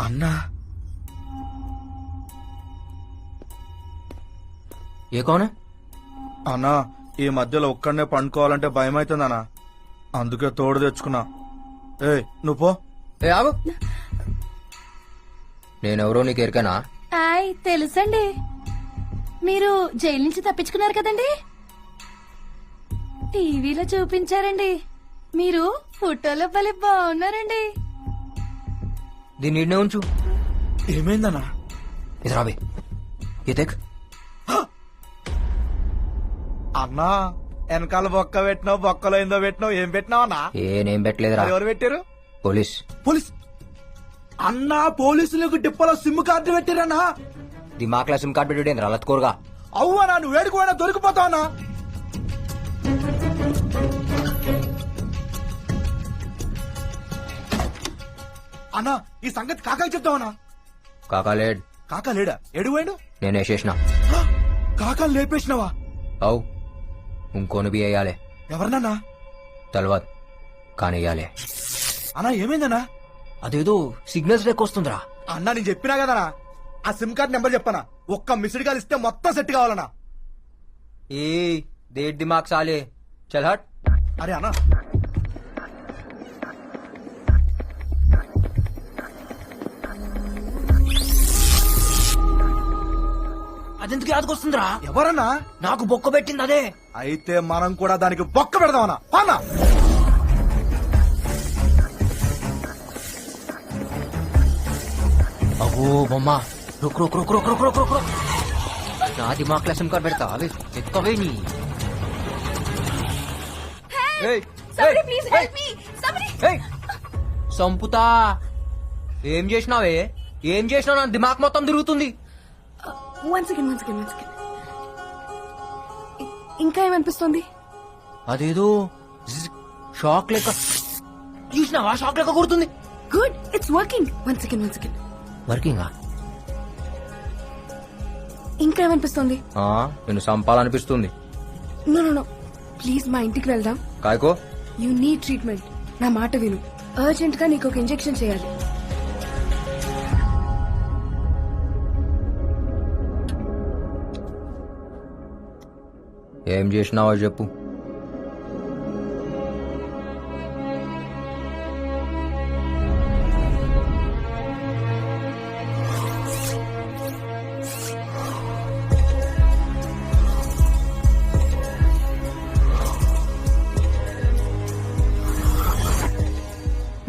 అన్నా. ఏ కౌన్? అన్నా ఈ మధ్యలో ఒక్కడనే పండుకోవాలంటే భయం అవుతుందన్నా అందుకే తోడు తెచ్చుకున్నా. ఏ నువ్వు పో. ఏ ఆగు. నేనెవరో నీకు ఎరికనా? హాయ్ తెలుసండి. మీరు జైలు నుంచి తప్పించుకున్నారు కదండి? టీవీలో చూపించారండి. మీరు ఫోటోలో భలే బాగున్నారండి. దీన్ని ఈడనే ఉంచు. ఏమైందన్నా? ఇది రాబే తెక్. అన్నా వెనకాల బొక్క పెట్టినావు బొక్కలో ఏందో పెట్టినావు ఏం పెట్టినావు అన్నా? ఏ నేం పెట్టలేదురా. ఎవరు పెట్టారు పోలీస్. పోలీస్? అన్నా పోలీసులకు డిప్పలో సిమ్ కార్డు పెట్టిరన్నా? దిమాక్లా సిమ్ కార్డ్ పెట్టి రలత్కోరుగా అవ్వనా నువ్వు వేడుకోవడా దొరికిపోతావన్నా? అన్నా ఈ సంగతి కాకాకి చెప్తావన్నా కాకాలేడ్ కాకా లేడా? ఎడు పోయిండు? నేను వేసేసిన. కాకాలు లేపేసినావా? అవు ఇంకోని బి వేయాలి. ఎవరినన్నా? తలవాద్ కానీ వేయాలి. అన్నా ఏమైందన్నా? అదేదో సిగ్నల్స్ లెక్క వస్తుందిరా. అన్నా నేను చెప్పినా కదనా ఆ సిమ్ కార్డ్ నెంబర్ చెప్పనా? ఒక్క మిస్డ్ కాల్ ఇస్తే మొత్తం సెట్ కావాలన్నా. ఏ దేట్ దిమాగ్ సాలే చల్ హట్. అరే అన్నా అదెందుకు యాదకొస్తుందిరా ఎవరన్నా? నాకు బొక్క పెట్టింది అదే. అయితే మనం కూడా దానికి బొక్క పెడదామన్నా. అన్నా అబ్బో బొమ్మ. నా దిమాగ్ క్లాస్ ఎంకార్ పెడతా. అవి ఎక్కవే నీ? సంపుతా ఏం చేసినావే? ఏం చేసినావు? నా దిమాగ్ మొత్తం తిరుగుతుంది. One second one second one second ఇంకా ఏమనిపిస్తుంది? అదేదో షాక్ లెక్క. చూసినావా? షాక్ లెక్క కొడుతుంది. Good it's working one second one second వర్కింగా ఇంకా ఏమనిపిస్తుంది? నేను సంపాలనిపిస్తుంది. నో నో నో ప్లీజ్ మా ఇంటికి వెళ్దాం. కాయకో? యూ నీడ్ ట్రీట్మెంట్ నా మాట విను. అర్జెంట్గా నీకు ఒక ఇంజెక్షన్ చేయాలి. ఏం చేసినావో చెప్పు.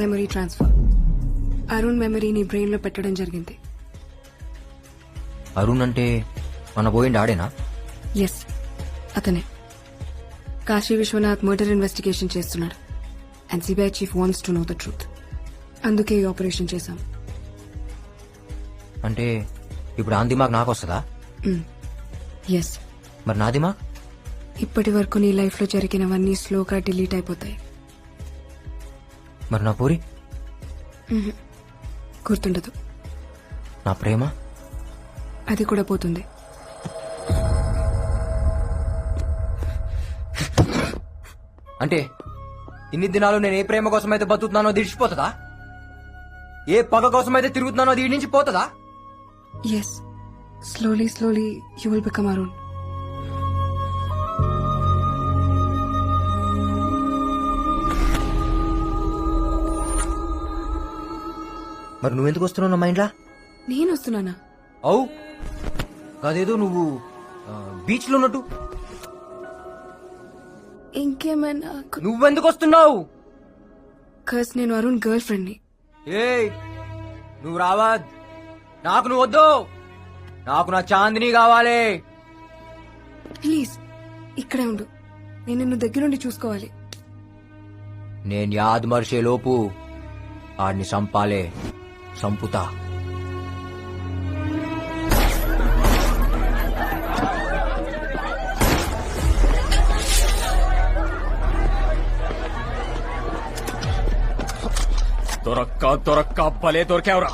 మెమరీ ట్రాన్స్ఫర్ అరుణ్ మెమరీ నీ బ్రెయిన్లో పెట్టడం జరిగింది. అరుణ్ అంటే మన పోయిండి ఆడేనా? ఎస్ అతనే. కాశీ విశ్వనాథ్ మర్డర్ ఇన్వెస్టిగేషన్ చేస్తున్నాడు. And CBI chief wants to know the truth అందుకే ఈ ఆపరేషన్ చేశాం. అంటే ఇప్పుడు ఆ దిమాగ్ నాకు వస్తుందా? ఎస్ మరి నా దిమాగ్? ఇప్పటి వరకు నీ లైఫ్లో జరిగినవన్నీ స్లోగా డిలీట్ అయిపోతాయి. మరి నా పూరి? గుర్తుండదు. నా ప్రేమ? అది కూడా పోతుంది. అంటే ఇన్ని దినాలు నేను ఏ ప్రేమ కోసం అయితే బతుకుతున్నానో దిడిచిపోతుందా ఏ పగ కోసం అయితే తిరుగుతున్నానో దీడి నుంచి పోతుందా? Yes slowly slowly you will become Arun మరి నువ్వెందుకు వస్తున్నావు నా మైండ్లా? నేను వస్తున్నానా? అవు అదేదో నువ్వు బీచ్లో ఉన్నట్టు. ఇంకేమైనా నువ్వెందుకు వస్తున్నావు? కస్ నేను అరుణ్ గర్ల్ ఫ్రెండ్ని ఏయ్ నువ్వు రావద్ నాకు నువ్వు వద్దు. నాకు నా చాందిని కావాలి. ప్లీజ్ ఇక్కడే ఉండు. నేను నిన్ను దగ్గరుండి చూసుకోవాలి. నేను యాద్ మర్చే లోపు ఆడిని సంపాలే సంపుతా దొరక్కా దొరక్కా భలే దొరికావురా.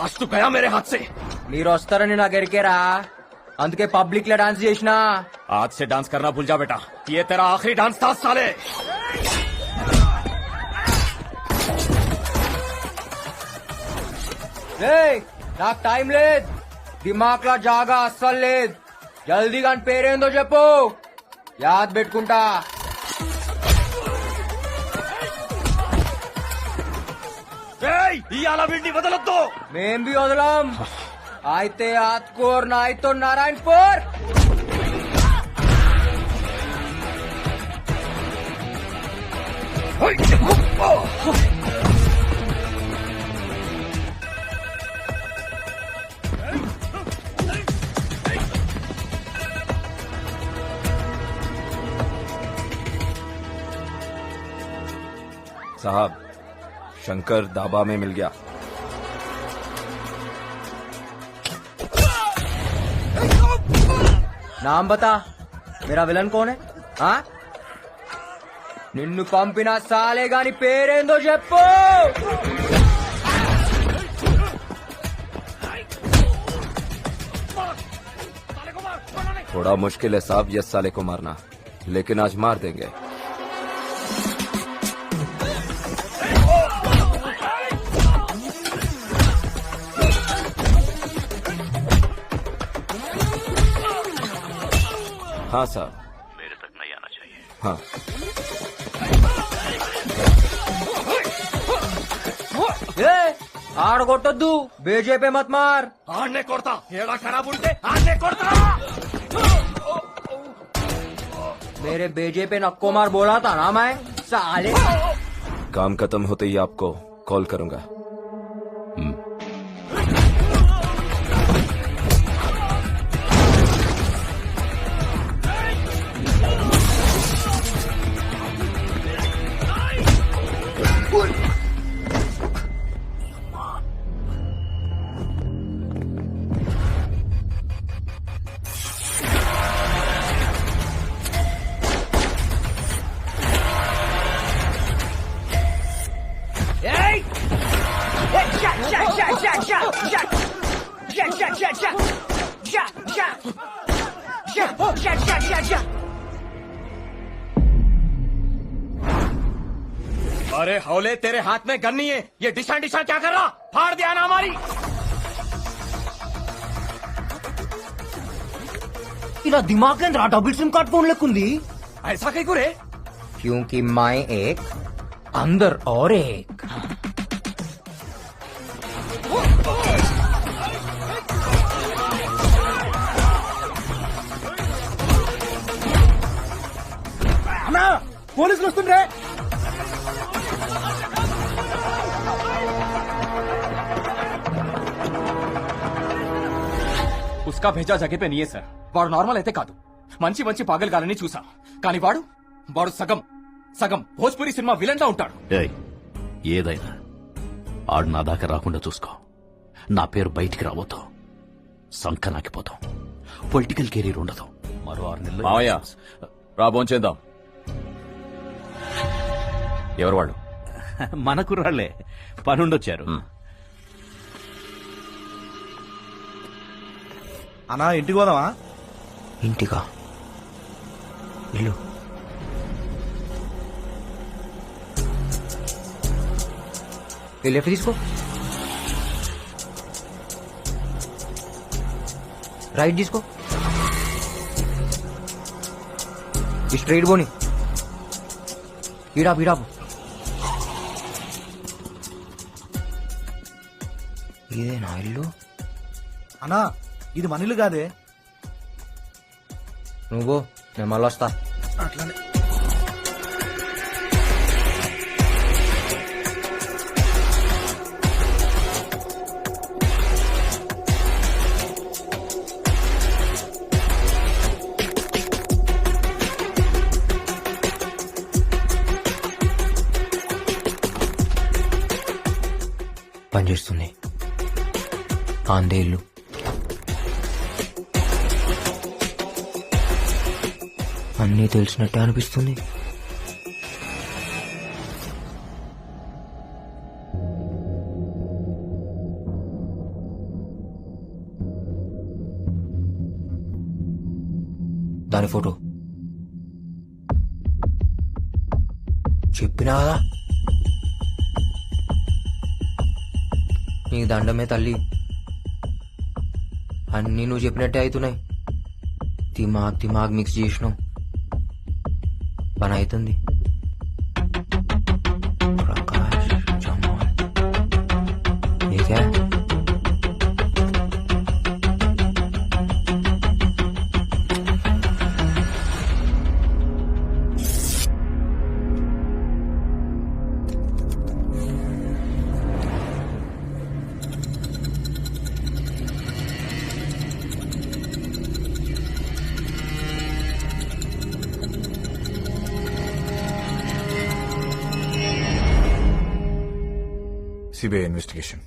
ఆస్తు గయా మేరే హాత్ సే మీరు వస్తారని నా గరికేరా. అందుకే పబ్లిక్లో డాన్స్ చేసినా. ఆజ్ సే డాన్స్ కర్నా భుల్ జా బేటా. ఏ తెరా ఆఖరి డాన్స్ తా సాలే. నాకు టైం లేదు. దిమాగ్ లా జాగా అస్సలు లేదు. జల్దీ గాని పేరేందో చెప్పు. యాద్ పెట్టుకుంటా. ఇవాళ వీడిని వదలొద్దు మేం బి వదలం అయితే ఆత్కూర్ నాయ్తో నారాయణపూర్ साहब शंकर दाबा में मिल गया నామ్ బతా మేరా విలన్ కౌన్ హై ఆ? నిన్ను పంపిన సాలే గాని పేరేందో చెప్పు थोड़ा मुश्किल है साहब यस साले को मारना लेकिन आज मार देंगे हाँ साहब मेरे तक नहीं आना चाहिए। हाँ। ಏ ಆಡ್ಗೊಟ್ಟದ್ದು ಬಿಜೆಪಿ ಮತ್ ಮಾರ್ ಆಡ್ನೆ ಕೊಡ್ತಾ ಹೇಳ ಖರಾಬ್ ಉಂಟೆ ಆಡ್ನೆ ಕೊಡ್ತಾ मेरे बेजे पे नक्को मार बोला था ना मैं साले। काम खत्म होते ही आपको कॉल करूँगा। अरे हौले तेरे हाथ में गन नहीं है ये डिशा डिशा क्या कर रहा फाड़ दिया ना हमारी ఇలా దిమాగ్ రా డబుల్ సిమ్ కార్డ్ फोन लेकुंदी ऐसा कहीं को रे क्योंकि मैं एक अंदर और एक పోలీసులు వస్తుండే ఉస్కా భేజా జగే నీయే సార్. వాడు నార్మల్ అయితే కాదు. మంచి మంచి పాగలగాలని చూసా. కానీ వాడు వాడు సగం సగం భోజ్పురి సినిమా విలన్ లా ఉంటాడు ఏదైనా ఆడు నా దాకా రాకుండా చూసుకో. నా పేరు బయటికి రావద్దు. సంకనాకిపోతాం పొలిటికల్ కెరీర్ ఉండదు. మరో ఆరు నెలలు రాబోంచేద్దాం ఎవరు వాడు మన కుర్రాళ్ళే పనుండొచ్చారు. అన్నా ఇంటికి పోదామా? ఇంటికా? ఇల్లు ఈ లెఫ్ట్ తీసుకో? రైట్ తీసుకో. ఈ స్ట్రైట్ పోని. ఈడాపు ఈడాపు. ఇల్లు అన్నా ఇది మన ఇల్లు కాదే. నువ్వు నేను మళ్ళీ వస్తా. అట్లానే. పనిచేస్తుంది ఆందే ఇల్లు అన్నీ తెలిసినట్టే అనిపిస్తుంది. దాని ఫోటో. చెప్పినా కదా? దండమే తల్లి. అన్నీ నువ్వు చెప్పినట్టే అవుతున్నాయి. దిమాగ్ దిమాగ్ మిక్స్ చేసినావు. పని అవుతుంది. CBI investigation